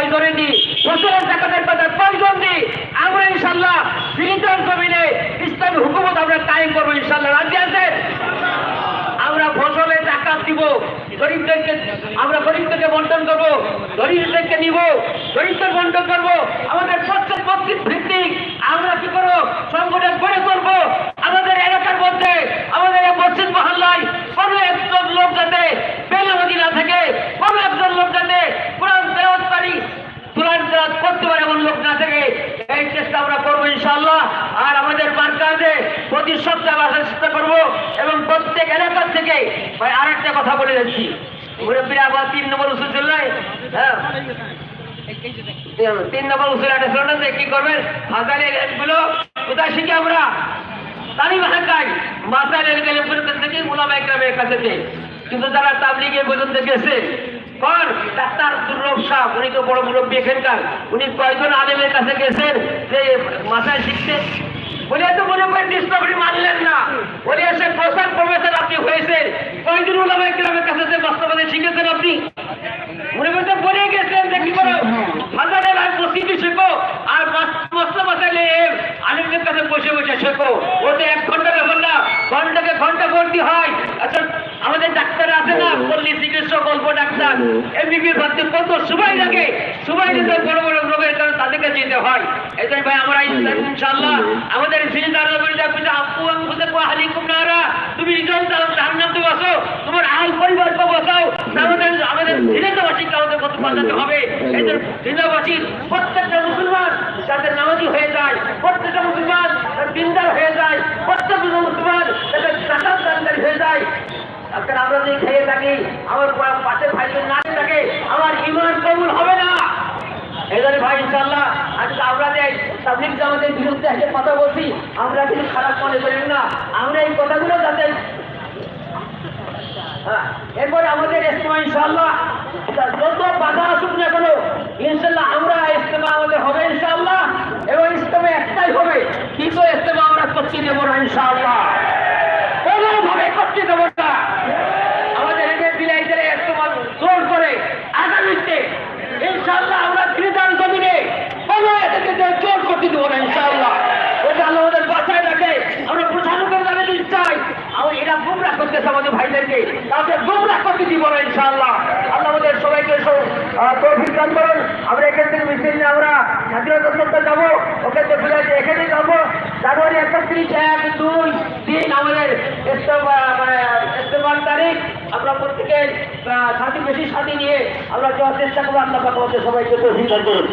প্রয়োজনে দিই ফসলের জাকাতের কথা প্রয়োজন দিই আমরা ইনশাল্লাহ ফিলিস্তান জমিনে ইসলামী হুকুমত আমরা কায়েম করব ইনশাল্লাহ রাজি আছে আমরা ফসলে জাকাত দিব, গরিবদেরকে আমরা গরিবদেরকে বন্টন করব, গরিবদেরকে নিব, গরিবদের বন্টন করব। আমাদের প্রত্যেক মসজিদ ভিত্তিক আমরা কি করব সংগঠন গড়ে তুলব আমাদের এলাকার মধ্যে আমাদের এই মসজিদ মহল্লায় কোনো একজন লোক যাতে বেলামতি না থাকে কোনো একজন লোক যাতে কোরআন তেলাওয়াতকারী কোরআন তেলাওয়াত করতে পারে এমন লোক না থাকে এই চেষ্টা আমরা করব ইনশাআল্লাহ আর আমাদের মার্কাজে প্রতি সপ্তাহে আসার চেষ্টা করব এবং প্রত্যেক এলাকার থেকে ভাই আর একটা কথা বলে যাচ্ছি। তিন নম্বর উসুল চললাই হ্যাঁ? তিন নম্বর উসুল একটা ছিল না যে, কি করবেন হাজারে গুলো কোথায় শিখি আমরা? তালিম হাকাই মাসাইল এলকালিমগুলো থেকে মুলামা ইকরামের কাছে কিন্তু যারা তাবলিগে পর্যন্ত গেছে কর, ডাক্তার দুর্লভ শাহ উনি তো বড় মুরব্বী এখানকার। উনি কয়েকজন আলেমের কাছে গেছেন যে মাসায় শিখতে? বলে না। বলে, এসে কাছে বসে বসে শেখো। ওতে এক ঘণ্টা ব্যাপার ঘন্টাকে ঘণ্টা ভর্তি হয়। আচ্ছা আমাদের ডাক্তার আছে না? পল্লী চিকিৎসক গল্প ডাক্তার। এমবিবি ভর্তি কত সময় লাগে? সময় বড় বড় কারণে যেতে হয়। এই জন্য ভাই, আমরা ইনশাল্লাহ আমাদের তুমি নিজেও জাহান্নাম তো বসো তোমার আল পরিবারকে বসাও আমাদের আমাদের সিলেন্দাবাসীকে আমাদের কত বাঁচাতে হবে? এই জন্য সিলেন্দাবাসী প্রত্যেকটা মুসলমান যাতে নামাজি হয়ে যায়, প্রত্যেকটা মুসলমান দিনদার হয়ে যায়, প্রত্যেকটা মুসলমান যাতে জাকাত দানকারী হয়ে যায়। আজকাল আমরা যদি খেয়ে থাকি, আমার পা- পাশের ভাইদের না থাকে, আমার ইমান কবুল হবে না। জন্য ভাই ইনশাল্লাহ আজকে আমরা যে তাবলিগ জামাতের বিরুদ্ধে একটা কথা বলছি, আমরা কিছু খারাপ মনে করি না। আমরা এই কথাগুলো যাতে হ্যাঁ, এরপরে আমাদের ইস্তেমা ইনশাল্লাহ যত বাধা আসুক না কেন ইনশাল্লাহ আমরা ইস্তেমা আমাদের হবে ইনশাল্লাহ এবং ইস্তেমা একটাই হবে কিন্তু ইস্তেমা আমরা করতে দেবো না ইনশাল্লাহ কোনোভাবে করতে দেবো না আমাদের এদের বিলাইদের ইস্তেমা জোর করে আগামীতে ইনশাল্লাহ আমরা ত্রিদান জমিনে কোনো এদেরকে যে জোর করতে দেবো না ইনশাল্লাহ ওটা আল্লাহ আমাদের বাঁচায় রাখে আমরা প্রশাসকের দামে দিতে চাই আমরা এটা গুমরা করতেছে আমাদের ভাইদেরকে তাদের গুমরা করতে দিব না ইনশাআল্লাহ। আল্লাহ সবাইকে তৌফিক দান করুন। আমরা এখান থেকে মিছিল নিয়ে আমরা যাব। যাব। জানুয়ারি একত্রিশ এক দুই তিন আমাদের ইস্তেমা- ইস্তেমার তারিখ। আমরা প্রত্যেকে সাথী, বেশি সাথী নিয়ে আমরা যাওয়ার চেষ্টা করব। আল্লাহ সবাইকে তৌফিক দান করুন।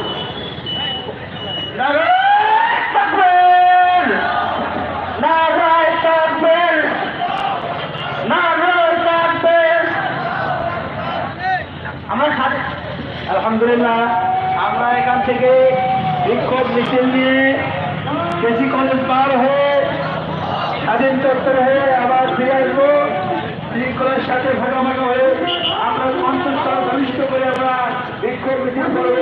আলহামদুলিল্লাহ, আমরা এখান থেকে বিক্ষোভ মিছিল নিয়ে কেজি কলেজ পার হয়ে স্বাধীন চত্বর হয়ে আবার ফিরে আসব। শৃঙ্খলার সাথে ভাগাভাগি হয়ে আমরা কণ্ঠস্বর ঘনিষ্ঠ করে আমরা বিক্ষোভ মিছিল করব।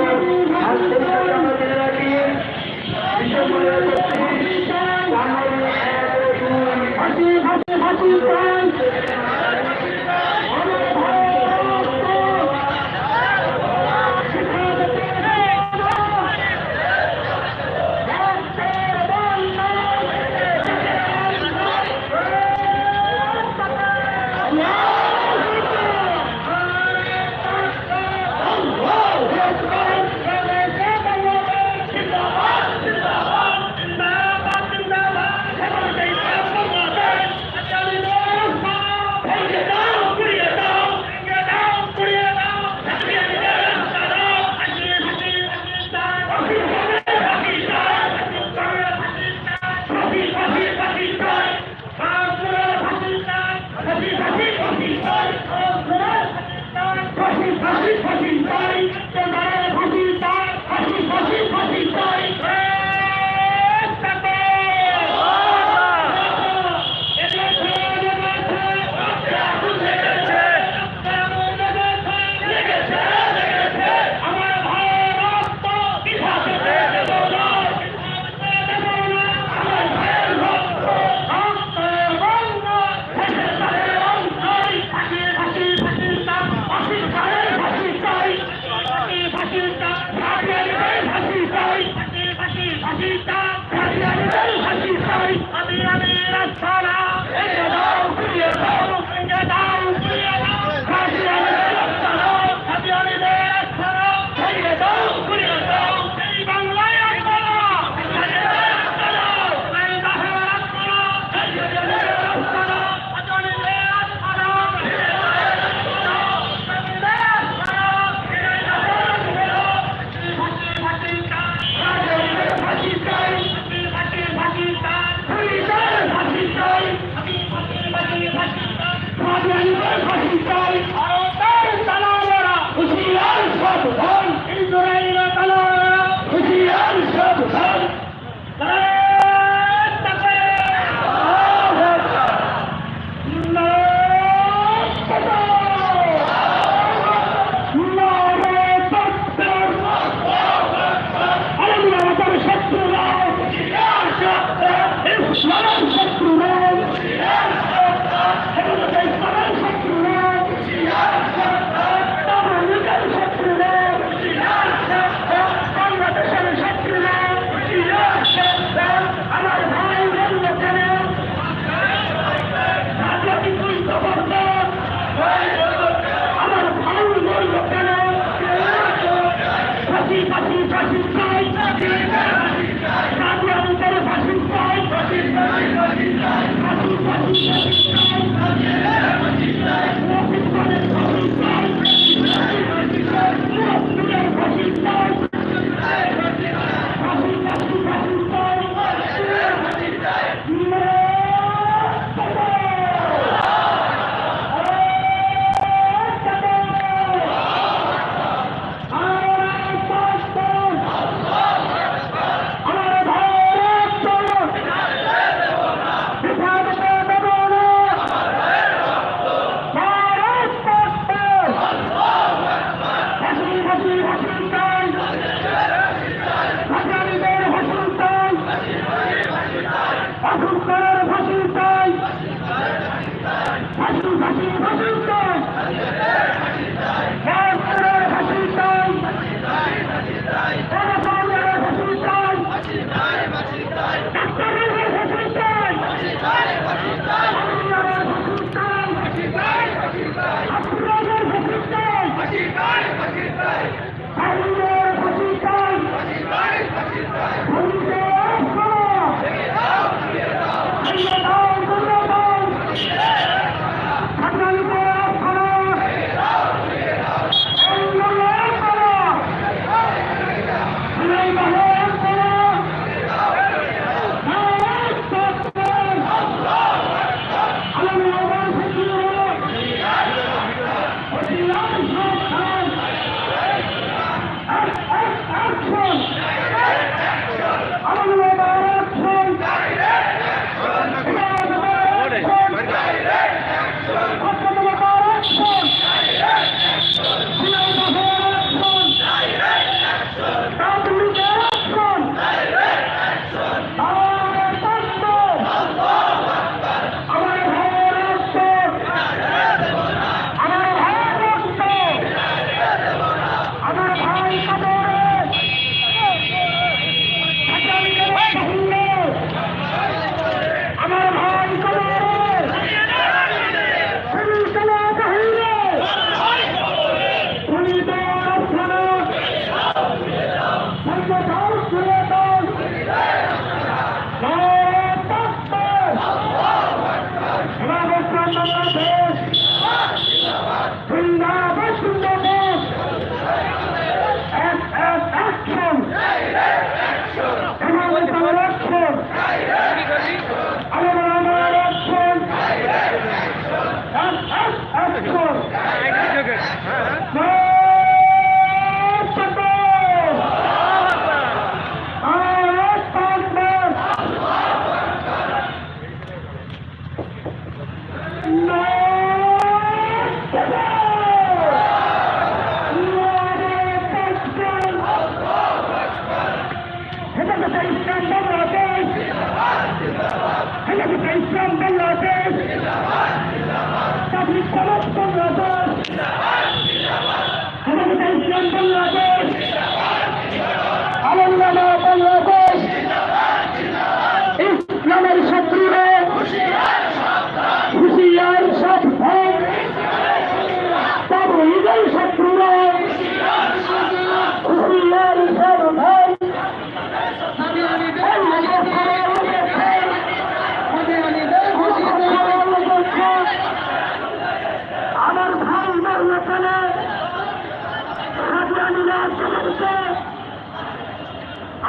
চলছে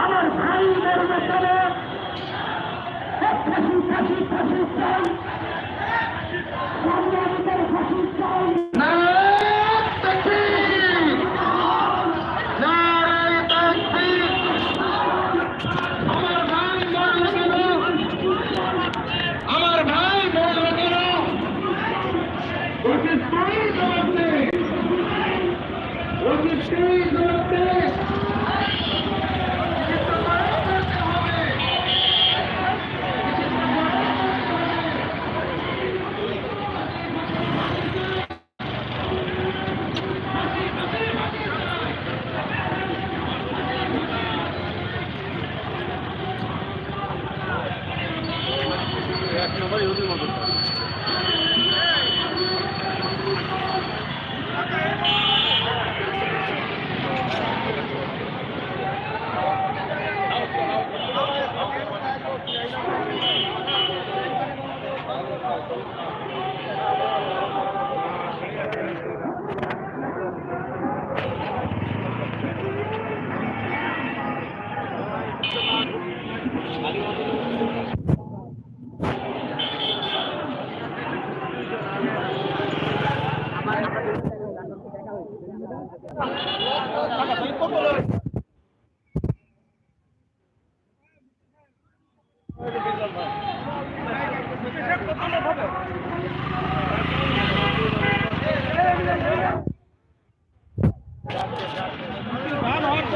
আমার ভাই মরণকালে ফাঁসি ফাঁসি ফাঁসি চাই। সংগ্রামীদের ফাঁসি চাই। আমার ভাই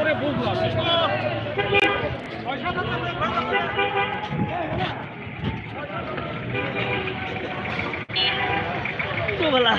বলবে বুঝলাম। বলা